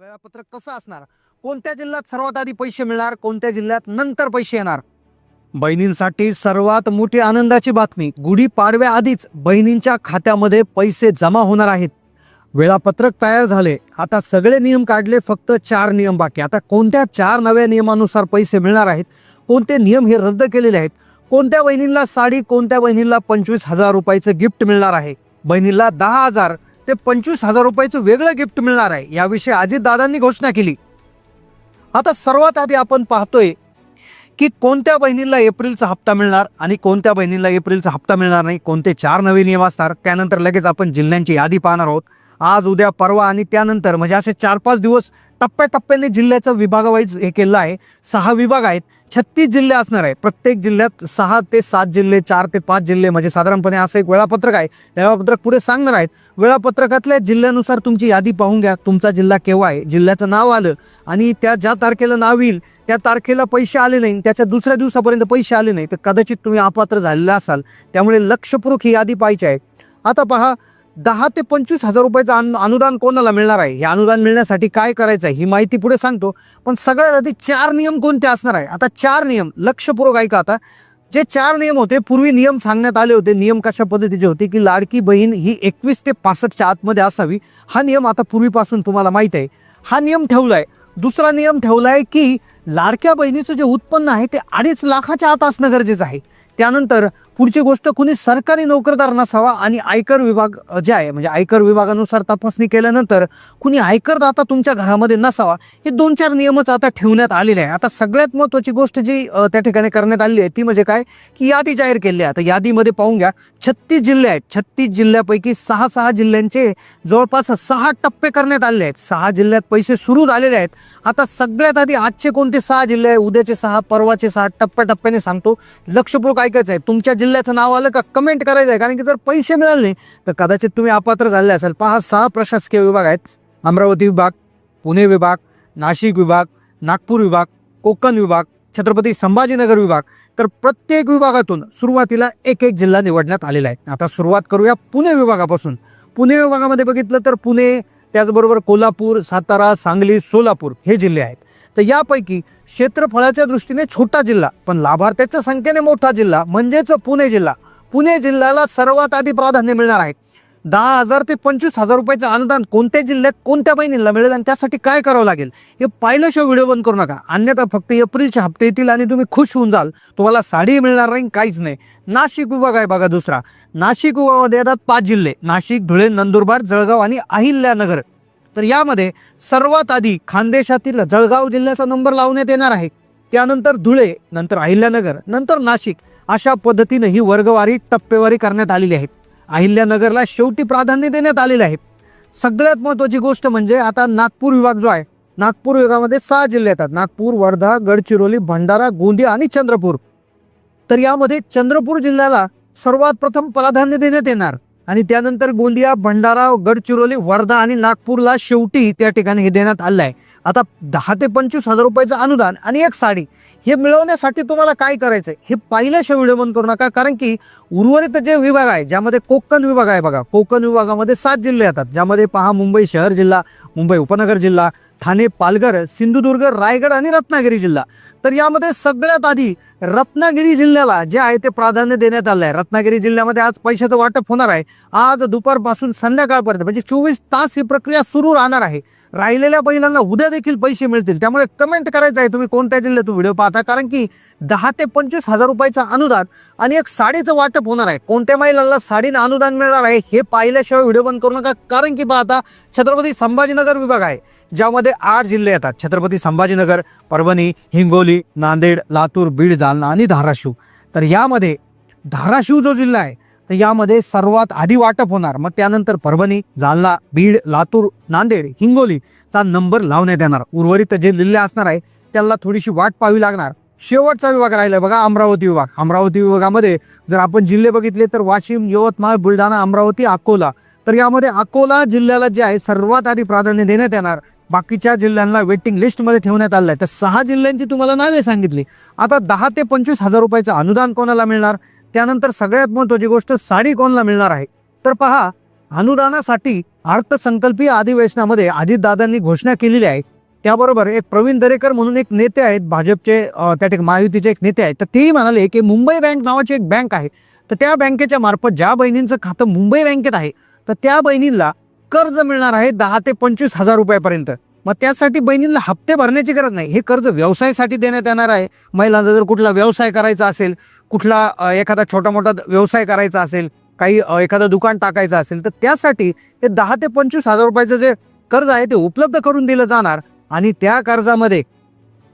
वेळापत्रक कसं असणार? कोणत्या जिल्ह्यात सर्वात आधी पैसे मिळणार? कोणत्या जिल्ह्यात नंतर पैसे येणार? बहिणींसाठी सर्वात मोठी आनंदाची बातमी. गुढी पाडव्याआधीच बहिणींच्या खात्यामध्ये पैसे जमा होणार आहेत. वेळापत्रक तयार झाले. आता सगळे नियम काढले फक्त चार नियम बाकी. आता कोणत्या चार नव्या नियमानुसार पैसे मिळणार आहेत? कोणते नियम हे रद्द केलेले आहेत? कोणत्या बहिणींना साडी कोणत्या बहिणींना पंचवीस हजार रुपयाचं गिफ्ट मिळणार आहे? बहिणीला दहा हजार ते पंचवीस हजार रुपयाचं वेगळं गिफ्ट मिळणार आहे. याविषयी अजितदादांनी घोषणा केली. आता सर्वात आधी आपण पाहतोय की कोणत्या बहिणीला एप्रिलचा हप्ता मिळणार आणि कोणत्या बहिणीला एप्रिलचा हप्ता मिळणार नाही कोणते चार नवे नियम असणार त्यानंतर लगेच आपण जिल्ह्यांची यादी पाहणार आहोत. आज उद्या परवा आणि त्यानंतर म्हणजे असे चार पाच दिवस टप्प्याटप्प्याने जिल्ह्याचं विभागावाईज हे केलं आहे. सहा विभाग आहेत. छत्तीस जिल्हे असणार आहे प्रत्येक जिल्ह्यात सहा ते सात जिल्हे चार ते पाच जिल्हे म्हणजे साधारणपणे असं एक वेळापत्रक आहे. वेळापत्रक पुढे सांगणार आहेत. वेळापत्रकातल्या जिल्ह्यानुसार तुमची यादी पाहून घ्या. तुमचा जिल्हा केव्हा आहे? जिल्ह्याचं नाव आलं आणि त्या ज्या तारखेला नाव येईल त्या तारखेला पैसे आले नाही त्याच्या दुसऱ्या दिवसापर्यंत पैसे आले नाही तर कदाचित तुम्ही अपात्र झालेला असाल. त्यामुळे लक्षपूर्वक ही यादी पाहिजे आहे. आता पहा दहा ते पंचवीस हजार रुपयाचं अनु अनुदान कोणाला मिळणार आहे? हे अनुदान मिळण्यासाठी काय करायचं आहे? ही माहिती पुढे सांगतो. पण सगळ्यात आधी चार नियम कोणते असणार आहे? आता चार नियम लक्षपूर्वक ऐका आता. जे चार नियम होते पूर्वी नियम सांगण्यात आले होते. नियम कशा पद्धतीचे होते की लाडकी बहीण ही एकवीस ते पासष्टच्या आतमध्ये असावी. हा नियम आता पूर्वीपासून तुम्हाला माहीत आहे. हा नियम ठेवला आहे दुसरा नियम ठेवला आहे की लाडक्या बहिणीचं जे उत्पन्न आहे ते अडीच लाखाच्या आत असणं गरजेचं आहे. त्यानंतर पुढची गोष्ट कुणी सरकारी नोकरदार नसावा आणि आयकर विभाग जे आहे म्हणजे आयकर विभागानुसार तपासणी केल्यानंतर कुणी आयकरदाता तुमच्या घरामध्ये नसावा हे दोन चार नियमच आता ठेवण्यात आलेले आहे. आता सगळ्यात महत्त्वाची गोष्ट जी त्या ठिकाणी करण्यात आलेली आहे ती म्हणजे काय? की यादी जाहीर केली आहे. आता यादीमध्ये पाहून घ्या छत्तीस जिल्हे आहेत. छत्तीस जिल्ह्यापैकी सहा सहा जिल्ह्यांचे जवळपास सहा टप्पे करण्यात आलेले आहेत. सहा जिल्ह्यात पैसे सुरू झालेले आहेत. आता सगळ्यात आधी आजचे कोणते सहा जिल्हे आहे? उद्याचे सहा परवाचे सहा टप्प्याटप्प्याने सांगतो. लक्षपूर्वक ऐकायचं आहे. तुमच्या जिल्ह्याचं नाव आलं का कमेंट करायचं आहे कारण की जर पैसे मिळाले नाही तर कदाचित तुम्ही अपात्र झाले असाल. पहा सहा प्रशासकीय विभाग आहेत. अमरावती विभाग पुणे विभाग नाशिक विभाग नागपूर विभाग कोकण विभाग छत्रपती संभाजीनगर विभाग. तर प्रत्येक विभागातून सुरुवातीला एक एक जिल्हा निवडण्यात आलेला आहे. आता सुरुवात करूया पुणे विभागापासून. पुणे विभागामध्ये बघितलं तर पुणे त्याचबरोबर कोल्हापूर सातारा सांगली सोलापूर हे जिल्हे आहेत. तर यापैकी क्षेत्रफळाच्या दृष्टीने छोटा जिल्हा पण लाभार्थ्याच्या संख्येने मोठा जिल्हा म्हणजेच पुणे जिल्हा. पुणे जिल्ह्याला सर्वात आधी प्राधान्य मिळणार आहे. दहा हजार ते पंचवीस हजार रुपयाचं अनुदान कोणत्या जिल्ह्यात कोणत्या बहिणीला मिळेल आणि त्यासाठी काय करावं लागेल हे पाहिल्याशिवाय व्हिडिओ बंद करू नका. अन्यथा फक्त एप्रिलचे हप्ते येतील आणि तुम्ही खुश होऊन जाल. तुम्हाला साडी मिळणार नाही काहीच नाही. नाशिक विभाग आहे बघा दुसरा. नाशिक विभागामध्ये येतात पाच जिल्हे. नाशिक धुळे नंदुरबार जळगाव आणि अहिल्यानगर. तर यामध्ये सर्वात आधी खानदेशातील जळगाव जिल्ह्याचा नंबर लावण्यात येणार आहे. त्यानंतर धुळे नंतर अहिल्यानगर नंतर नाशिक अशा पद्धतीनं ही वर्गवारी टप्पेवारी करण्यात आलेली आहे. अहिल्यानगरला शेवटी प्राधान्य देण्यात आलेले आहे. सगळ्यात महत्त्वाची गोष्ट म्हणजे आता नागपूर विभाग जो आहे नागपूर विभागामध्ये सहा जिल्हे येतात. नागपूर वर्धा गडचिरोली भंडारा गोंदिया आणि चंद्रपूर. तर यामध्ये चंद्रपूर जिल्ह्याला सर्वात प्रथम प्राधान्य देण्यात येणार. आणि त्यानंतर गोंदिया भंडारा गडचिरोली वर्धा आणि नागपूरला शेवटी त्या ठिकाणी हे देण्यात आलं आहे. आता दहा ते पंचवीस हजार रुपयाचं अनुदान आणि एक साडी हे मिळवण्यासाठी तुम्हाला काय करायचं आहे? हे पाहिल्याशिवाय व्हिडिओ बंद करू नका कारण की उर्वरित जे विभाग आहे ज्यामध्ये कोकण विभाग आहे बघा कोकण विभागामध्ये सात जिल्हे येतात. ज्यामध्ये पहा मुंबई शहर जिल्हा मुंबई उपनगर जिल्हा ठाणे पालघर सिंधुदुर्ग रायगड आणि रत्नागिरी जिल्हा. तर यामध्ये सगळ्यात आधी रत्नागिरी जिल्ह्याला जे आहे ते प्राधान्य देण्यात आलं आहे रत्नागिरी जिल्ह्यामध्ये आज पैशाचं वाटप होणार आहे. आज दुपारपासून संध्याकाळपर्यंत म्हणजे चोवीस तास ही प्रक्रिया सुरू राहणार आहे. राहिलेल्या महिलांना उद्या देखील पैसे मिळतील. त्यामुळे कमेंट करायचं आहे. तुम्ही कोणत्या जिल्ह्यात व्हिडिओ पाहता? कारण की दहा ते पंचवीस हजार रुपयाचं अनुदान आणि एक साडीचं वाटप होणार आहे. कोणत्या महिलांना साडीनं अनुदान मिळणार आहे हे पाहिल्याशिवाय व्हिडिओ बंद करू नका. कारण की पाहता छत्रपती संभाजीनगर विभाग आहे ज्यामध्ये आठ जिल्हे येतात. छत्रपती संभाजीनगर परभणी हिंगोली नांदेड लातूर बीड जालना आणि धाराशिव. तर यामध्ये धाराशिव जो जिल्हा आहे तर यामध्ये सर्वात आधी वाटप होणार मग त्यानंतर परभणी जालना बीड लातूर नांदेड हिंगोलीचा नंबर लावण्यात येणार. उर्वरित जे जिल्हे असणार आहे त्याला थोडीशी वाट पाहावी लागणार. शेवटचा विभाग राहिला बघा अमरावती विभाग. अमरावती विभागामध्ये जर आपण जिल्हे बघितले तर वाशिम यवतमाळ बुलढाणा अमरावती अकोला. तर यामध्ये अकोला जिल्ह्याला जे आहे सर्वात आधी प्राधान्य देण्यात येणार. बाकीच्या जिल्ह्यांना वेटिंग लिस्टमध्ये ठेवण्यात आलं आहे तर सहा जिल्ह्यांची तुम्हाला नावे सांगितली. आता दहा ते पंचवीस हजार रुपयाचं अनुदान कोणाला मिळणार? त्यानंतर सगळ्यात महत्वाची गोष्ट साडी कोणाला मिळणार आहे? तर पहा अनुदानासाठी अर्थसंकल्पीय अधिवेशनामध्ये अजितदादांनी घोषणा केलेली आहे. त्याबरोबर एक प्रवीण दरेकर म्हणून एक नेते आहेत भाजपचे त्या ठिकाणी महायुतीचे एक नेते आहेत. तर तेही म्हणाले की मुंबई बँक नावाची एक बँक आहे. तर त्या बँकेच्या मार्फत ज्या बहिणींचं खातं मुंबई बँकेत आहे तर त्या बहिणींना कर्ज मिळणार आहे दहा ते पंचवीस हजार रुपयापर्यंत. मग त्यासाठी बहिणींना हप्ते भरण्याची गरज नाही. हे कर्ज व्यवसायासाठी देण्यात येणार आहे. महिलांचा जर कुठला व्यवसाय करायचा असेल कुठला एखादा छोटा मोठा व्यवसाय करायचा असेल काही एखादं दुकान टाकायचं असेल तर त्यासाठी हे दहा ते पंचवीस हजार रुपयाचं जे कर्ज आहे ते उपलब्ध करून दिलं जाणार. आणि त्या कर्जामध्ये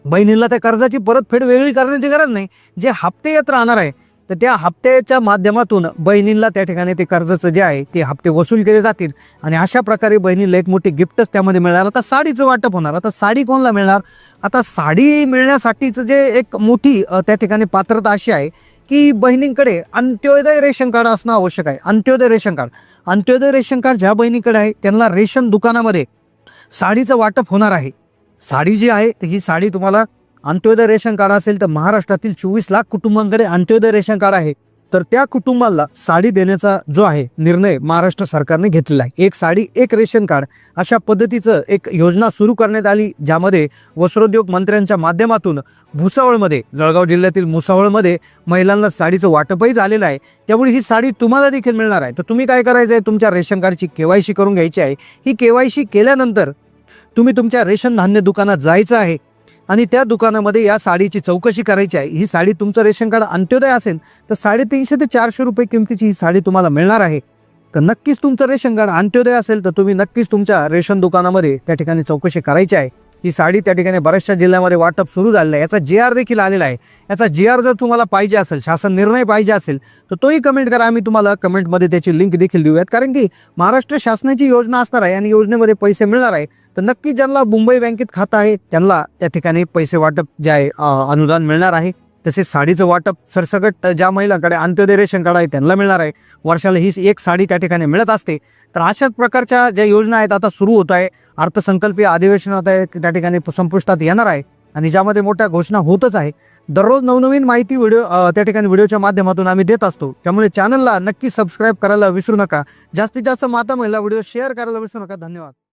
बहिणीला त्या कर्जाची परतफेड वेगळी करण्याची गरज नाही. जे हप्ते येत राहणार आहे तर त्या हप्त्याच्या माध्यमातून बहिणींना त्या ठिकाणी ते कर्जाचं जे आहे ते हप्ते वसूल केले जातील. आणि अशा प्रकारे बहिणीला एक मोठी गिफ्टच त्यामध्ये मिळणार. आता साडीचं वाटप होणार. आता साडी कोणाला मिळणार? आता साडी मिळण्यासाठीचं जे एक मोठी त्या ठिकाणी पात्रता अशी आहे की बहिणींकडे अंत्योदय रेशन कार्ड असणं आवश्यक आहे. Antyodaya ration card. Antyodaya ration card ज्या बहिणीकडे आहे त्यांना रेशन दुकानामध्ये साडीचं वाटप होणार आहे. साडी जी आहे ही साडी तुम्हाला अंत्योदय रेशन कार्ड असेल तर महाराष्ट्रातील चोवीस लाख कुटुंबांकडे अंत्योदय रेशन कार्ड आहे. तर त्या कुटुंबाला साडी देण्याचा जो आहे निर्णय महाराष्ट्र सरकारने घेतलेला आहे. एक साडी एक रेशन कार्ड अशा पद्धतीचं एक योजना सुरू करण्यात आली ज्यामध्ये वस्त्रोद्योग मंत्र्यांच्या माध्यमातून भुसावळमध्ये जळगाव जिल्ह्यातील भुसावळमध्ये महिलांना साडीचं वाटपही झालेलं आहे. त्यामुळे ही साडी तुम्हाला देखील मिळणार आहे. तर तुम्ही काय करायचं आहे? तुमच्या रेशन कार्डची केवायसी करून घ्यायची आहे. ही केवायसी केल्यानंतर तुम्ही तुमच्या रेशन धान्य दुकानात जायचं आहे. आणि त्या दुकानामध्ये या साडीची चौकशी करायची आहे. ही साडी तुमचं रेशन कार्ड अंत्योदय असेल तर साडेतीनशे ते चारशे रुपये किमतीची ही साडी तुम्हाला मिळणार आहे. तर नक्कीच तुमचं रेशन कार्ड अंत्योदय असेल तर तुम्ही नक्कीच तुमच्या रेशन दुकानामध्ये त्या ठिकाणी चौकशी करायची आहे. ही साडी त्या ठिकाणी बऱ्याचशा जिल्ह्यामध्ये वाटप सुरू झालेलं आहे. याचा जे आर देखील आलेला आहे. याचा जे आर जर तुम्हाला पाहिजे असेल शासन निर्णय पाहिजे असेल तर तोही कमेंट करा. आम्ही तुम्हाला कमेंटमध्ये त्याची लिंक देखील देऊयात. कारण की महाराष्ट्र शासनाची योजना असणार आहे आणि योजनेमध्ये पैसे मिळणार आहे तर नक्की ज्यांना मुंबई बँकेत खातं आहे त्यांना त्या ठिकाणी पैसे वाटप जे आहे अनुदान मिळणार आहे. तसेच साडीचं वाटप सरसकट ज्या महिलांकडे अंत्योदय रेशन कार्ड आहे त्यांना मिळणार आहे. वर्षाला ही एक साडी त्या ठिकाणी मिळत असते. तर अशाच प्रकारच्या ज्या योजना आहेत आता सुरू होत आहे. अर्थसंकल्पीय अधिवेशन आता त्या ठिकाणी संपुष्टात येणार आहे. आणि ज्यामध्ये मोठ्या घोषणा होतच आहे. दररोज नवनवीन माहिती व्हिडिओ त्या ठिकाणी व्हिडिओच्या माध्यमातून आम्ही देत असतो. त्यामुळे चॅनलला नक्की सबस्क्राईब करायला विसरू नका. जास्तीत जास्त माता महिला व्हिडिओ शेअर करायला विसरू नका. धन्यवाद.